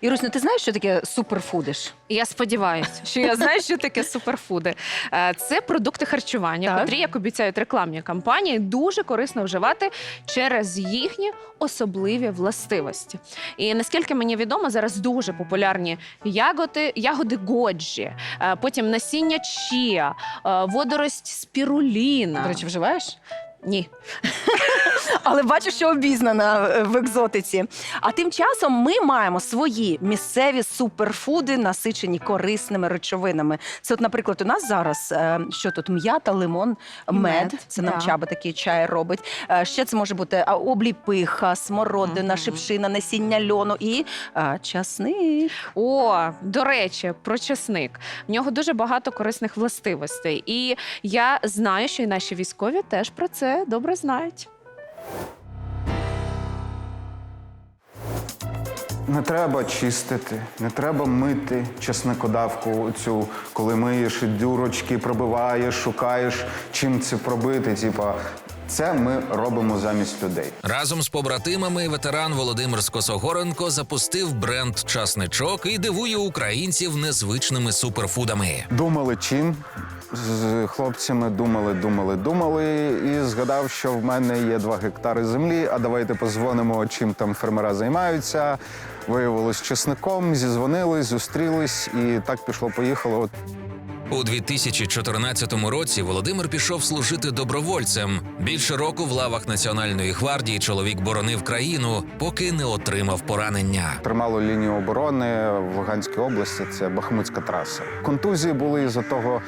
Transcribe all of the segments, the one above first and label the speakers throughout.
Speaker 1: Ірусь, ну ти знаєш, що таке суперфудиш?
Speaker 2: Я сподіваюся, що я знаю, що таке суперфуди. Е, Це продукти харчування,
Speaker 1: Так.
Speaker 2: котрі, як обіцяють рекламні кампанії, дуже корисно вживати через їхні особливі властивості. І наскільки мені відомо, зараз дуже популярні ягоди, ягоди годжі, е, потім насіння чія, е, водорость спіруліна.
Speaker 1: До речі, вживаєш?
Speaker 2: Ні.
Speaker 1: Але бачу, що обізнана е, в екзотиці. А тим часом ми маємо свої місцеві суперфуди, насичені корисними речовинами. Це, от, наприклад, у нас зараз е, що тут м'ята, лимон, мед.
Speaker 2: Мед,
Speaker 1: Це нам
Speaker 2: да.
Speaker 1: чаба такий чай робить. Е, Ще це може бути обліпиха, смородина,
Speaker 2: Мгм.
Speaker 1: шипшина, насіння льону і а, часник.
Speaker 2: О, до речі, про чесник. В нього дуже багато корисних властивостей. І я знаю, що і наші військові теж про це добре знають.
Speaker 3: Не треба чистити, не треба мити чесникодавку цю, коли миєш і дюрочки пробиваєш, шукаєш, чим це пробити. Типа, це ми робимо замість людей.
Speaker 4: Разом з побратимами ветеран Володимир Скосогоренко запустив бренд Часничок і дивує українців незвичними суперфудами.
Speaker 3: Думали чим. З хлопцями думали, думали, думали, і згадав, що в мене є два гектари землі. А давайте позвонимо, чим там фермера займаються. Виявилось чесником, зізвонились, зустрілись, і так пішло-поїхало. От
Speaker 4: У 2014 році Володимир пішов служити добровольцем. Більше року в лавах Національної гвардії чоловік боронив країну, поки не отримав поранення.
Speaker 3: Тримало лінію оборони в Луганській області. Це Бахмутська траса. Контузії були із-за того,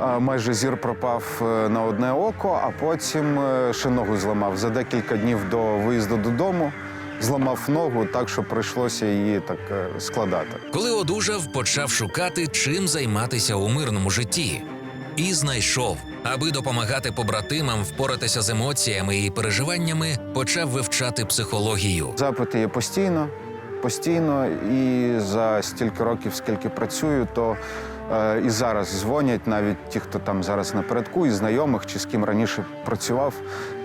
Speaker 3: е, майже зір пропав е, на одне око, а потім е, ще ногу зламав за декілька днів до виїзду додому. Зламав ногу так, що прийшлося її так е, складати.
Speaker 4: Коли одужав, почав шукати, чим займатися у мирному житті. І знайшов, аби допомагати побратимам впоратися з емоціями і переживаннями, почав вивчати психологію.
Speaker 3: Запити є постійно, постійно, і за стільки років, скільки працюю, то і зараз дзвонять навіть ті, хто там зараз напередку, і знайомих чи з ким раніше працював,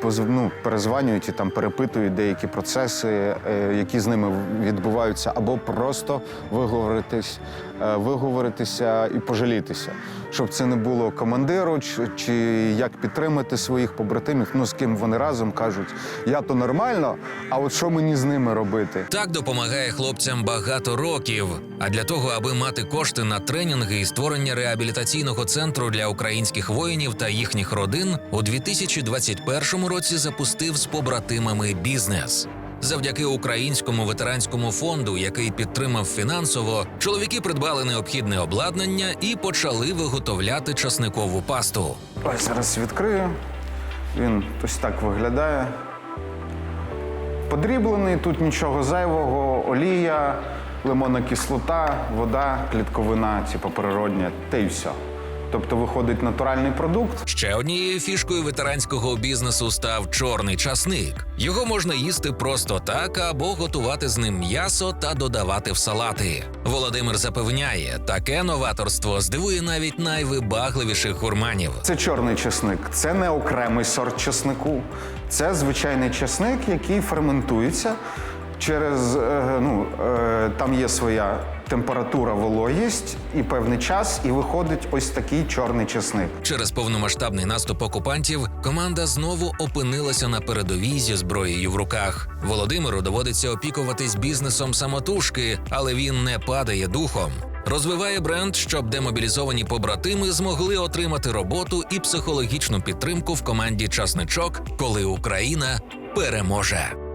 Speaker 3: ну, перезванюють і там перепитують деякі процеси, е, які з ними відбуваються, або просто виговоритись, е, виговоритися і пожалітися, щоб це не було командиру, чи як підтримати своїх побратимів, ну з ким вони разом кажуть, я то нормально, а от що мені з ними робити?
Speaker 4: Так допомагає хлопцям багато років. А для того, аби мати кошти на тренінги і створення реабілітаційного центру для українських воїнів та їхніх родин, у 2021 році запустив з побратимами бізнес. Завдяки українському ветеранському фонду, який підтримав фінансово, чоловіки придбали необхідне обладнання і почали виготовляти часникову пасту.
Speaker 3: Ось зараз відкрию. Він ось так виглядає. Подріблений, тут нічого зайвого, олія, лимонна кислота, вода, клітковина, типу природня, та й все. Тобто виходить натуральний продукт.
Speaker 4: Ще однією фішкою ветеранського бізнесу став чорний часник. Його можна їсти просто так або готувати з ним м'ясо та додавати в салати. Володимир запевняє, таке новаторство здивує навіть найвибагливіших гурманів.
Speaker 3: Це чорний чесник, це не окремий сорт чеснику. Це звичайний чесник, який ферментується через е, ну, е, там є своя температура, вологість і певний час, і виходить ось такий чорний чесник.
Speaker 4: Через повномасштабний наступ окупантів команда знову опинилася на передовій зі зброєю в руках. Володимиру доводиться опікуватись бізнесом самотужки, але він не падає духом. Розвиває бренд, щоб демобілізовані побратими змогли отримати роботу і психологічну підтримку в команді Часничок, коли Україна переможе.